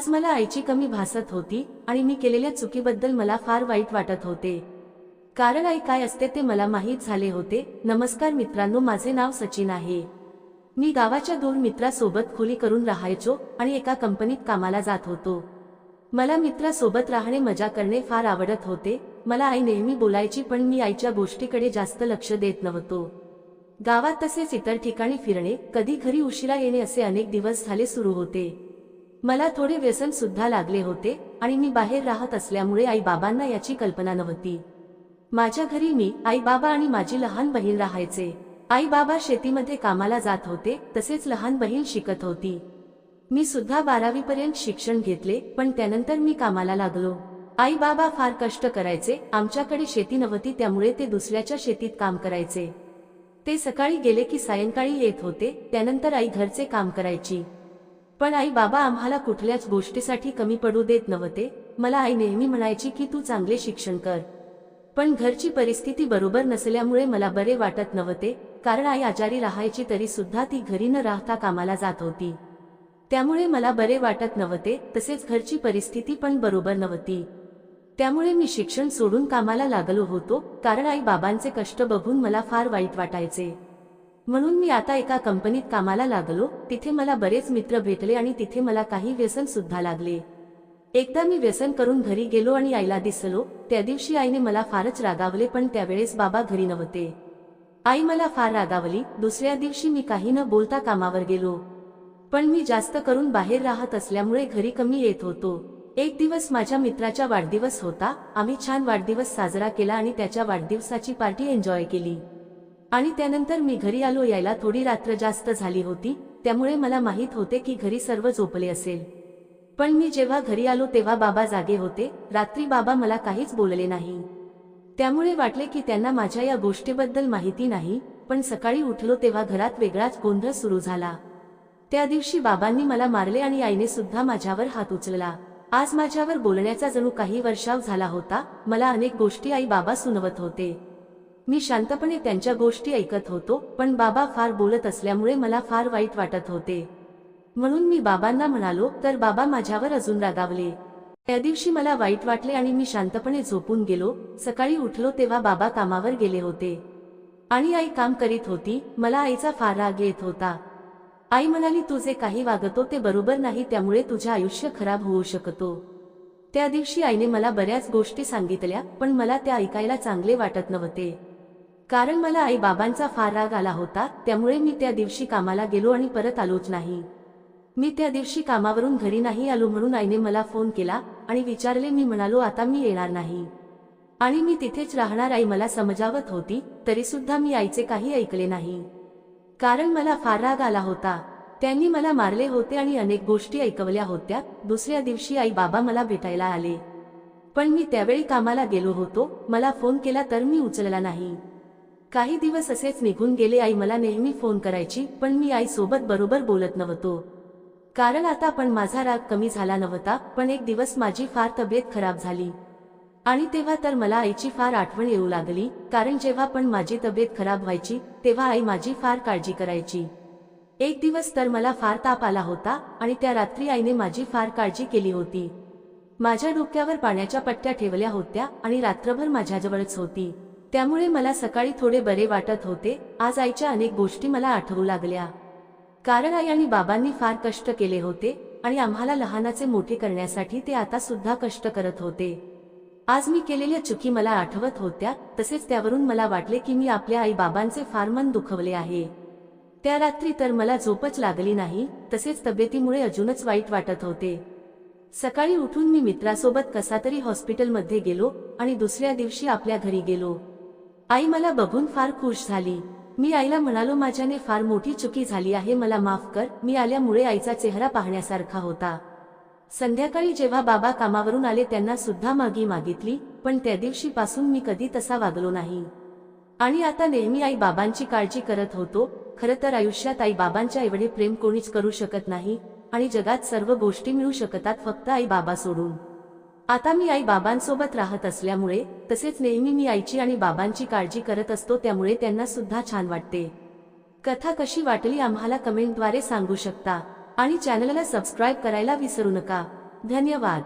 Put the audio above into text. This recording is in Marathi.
आज मला आईची कमी भासत होती आणि मी केलेल्या चुकीबद्दल मला फार वाईट वाटत होते. कारण आई काय असते ते मला माहीत झाले होते. नमस्कार मित्रांनो माझे नाव सचिन आहे. मी गावाच्या दोन मित्रासोबत खोली करून राहायचो आणि एका कंपनीत कामाला जात होतो. मला मित्रासोबत राहणे मजा करणे फार आवडत होते. मला आई नेहमी बोलायची पण मी आईच्या गोष्टीकडे जास्त लक्ष देत नव्हतो. गावात तसेच इतर ठिकाणी फिरणे कधी घरी उशिरा येणे असे अनेक दिवस झाले सुरू होते. मला थोडे व्यसन सुद्धा लागले होते आणि मी बाहेर राहत असल्यामुळे आई बाबांना याची कल्पना नव्हती. माझ्या घरी मी आई बाबा आणि माझी लहान बहीण राहायचे. आई बाबा शेतीमध्ये कामाला जात होते तसेच लहान बहीण शिकत होती. मी सुद्धा बारावी पर्यंत शिक्षण घेतले पण त्यानंतर मी कामाला लागलो. आई बाबा फार कष्ट करायचे आमच्याकडे शेती नव्हती त्यामुळे ते दुसऱ्याच्या शेतीत काम करायचे. ते सकाळी गेले की सायंकाळी येत होते त्यानंतर आई घरचे काम करायची. पण आई बाबा आम्हाला कुठल्याच गोष्टीसाठी कमी पडू देत नव्हते. मला आई नेहमी म्हणायची की तू चांगले शिक्षण कर. पण घरची परिस्थिती बरोबर नसल्यामुळे मला बरे वाटत नव्हते. कारण आई आजारी राहायची तरी सुद्धा ती घरी न राहता कामाला जात होती. त्यामुळे मला बरे वाटत नव्हते. तसेच घरची परिस्थिती पण बरोबर नव्हती. त्यामुळे मी शिक्षण सोडून कामाला लागलो होतो. कारण आई बाबांचे कष्ट बघून मला फार वाईट वाटायचे. म्हणून मी आता एका कंपनीत कामाला लागलो तिथे मला बरेच मित्र भेटले आणि तिथे मला काही व्यसन सुद्धा लागले. एकदा मी व्यसन करून घरी गेलो आणि आईला दिसलो त्या दिवशी आईने मला फारच रागावले पण त्यावेळेस बाबा घरी नव्हते. आई मला फार रागावली दुसऱ्या दिवशी मी काही न बोलता कामावर गेलो. पण मी जास्त करून बाहेर राहत असल्यामुळे घरी कमी येत होतो. एक दिवस माझ्या मित्राचा वाढदिवस होता आम्ही छान वाढदिवस साजरा केला आणि त्याच्या वाढदिवसाची पार्टी एन्जॉय केली. आणि त्यानंतर मी घरी आलो. यायला थोडी रात्र जास्त झाली होती. त्यामुळे मला माहीत होते की घरी सर्व झोपले असेल. पण मी जेव्हा घरी आलो तेव्हा बाबा जागे होते. रात्री बाबा मला काहीच बोलले नाही. त्यामुळे वाटले की त्यांना माझ्या या गोष्टीबद्दल माहिती नाही. पण सकाळी उठलो तेव्हा घरात वेगळाच गोंधळ सुरू झाला. त्या दिवशी बाबांनी मला मारले आणि आईने सुद्धा माझ्यावर हात उचलला. आज माझ्यावर बोलण्याचा जणू काही वर्षाव झाला होता. मला अनेक गोष्टी आई बाबा सुनवत होते. मी शांतपणे त्यांच्या गोष्टी ऐकत होतो पण बाबा फार बोलत असल्यामुळे मला फार वाईट वाटत होते. म्हणून मी बाबांना म्हणालो तर बाबा माझ्यावर अजून रागावले. त्या दिवशी मला वाईट वाटले आणि मी शांतपणे झोपून गेलो. सकाळी उठलो तेव्हा बाबा कामावर गेले होते. आणि आई काम करीत होती मला आईचा फार राग येत होता. आई म्हणाली तू जे काही वागतो ते बरोबर नाही त्यामुळे तुझे आयुष्य खराब होऊ शकतो. त्या दिवशी आईने मला बऱ्याच गोष्टी सांगितल्या पण मला त्या ऐकायला चांगले वाटत नव्हते. कारण मला आई बाबांचा फार राग आला होता त्यामुळे मी त्या दिवशी कामाला गेलो आणि परत आलोच नाही. मी त्या दिवशी कामावरून घरी नाही आलो म्हणून आईने मला फोन केला आणि विचारले मी म्हणालो आता मी येणार नाही. आणि मी तिथेच राहणार आई मला समजावत होती तरी सुद्धा मी आईचे काही ऐकले नाही. कारण मला फार राग आला होता. त्यांनी मला मारले होते आणि अनेक गोष्टी ऐकवल्या होत्या. दुसऱ्या दिवशी आई बाबा मला भेटायला आले. पण मी त्यावेळी कामाला गेलो होतो मला फोन केला तर मी उचलला नाही. काही दिवस असेच निघून गेले आई मला नेहमी फोन करायची पण मी आई सोबत बरोबर बोलत नव्हतो. कारण आता पण माझा राग कमी झाला नव्हता पण एक दिवस माझी फार तब्येत खराब झाली. आणि तेव्हा तर मला आईची फार आठवण येऊ लागली कारण जेव्हा पण माझी तब्येत खराब व्हायची तेव्हा आई माझी फार काळजी करायची. एक दिवस तर मला फार ताप आला होता आणि त्या रात्री आईने माझी फार काळजी केली होती. माझ्या डोक्यावर पाण्याच्या पट्ट्या ठेवल्या होत्या आणि रात्रभर माझ्याजवळच होती. त्यामुळे मला सकाळी थोडे बरे वाटत होते. आज आईच्या अनेक गोष्टी मला आठवू लागल्या. कारण आई आणि बाबांनी फार कष्ट केले होते आणि आम्हाला लहानाचे मोठे करण्यासाठी ते आता सुद्धा कष्ट करत होते. आज मी केलेल्या चुकी मला आठवत होत्या. तसेच त्यावरून मला वाटले की मी आपल्या आई बाबांचे फार मन दुखवले आहे. त्या रात्री तर मला झोपच लागली नाही. तसेच तब्येतीमुळे अजूनच वाईट वाटत होते. सकाळी उठून मी मित्रासोबत कसातरी हॉस्पिटलमध्ये गेलो आणि दुसऱ्या दिवशी आपल्या घरी गेलो. आई मला बघून फार खुश झाली. मी आईला म्हणालो माझ्याने फार मोठी चुकी झाली आहे मला माफ कर. मी आल्यामुळे आईचा चेहरा पाहण्यासारखा होता. संध्याकाळी जेव्हा बाबा कामावरून आले त्यांना सुद्धा मागी मागितली पण त्या दिवशी पासून मी कधी तसा वागलो नाही. आणि आता नेहमी आई बाबांची काळजी करत होतो. खरं तर आयुष्यात आई बाबांच्या एवढे प्रेम कोणीच करू शकत नाही. आणि जगात सर्व गोष्टी मिळू शकतात फक्त आई बाबा सोडून. आता मी आई बाबांसोबत राहत असल्यामुळे तसेच नेहमी मी आईची आणि बाबांची काळजी करत असतो त्यामुळे त्यांना सुद्धा छान वाटते. कथा कशी वाटली आम्हाला कमेंटद्वारे सांगू शकता आणि चॅनलला सबस्क्राईब करायला विसरू नका. धन्यवाद.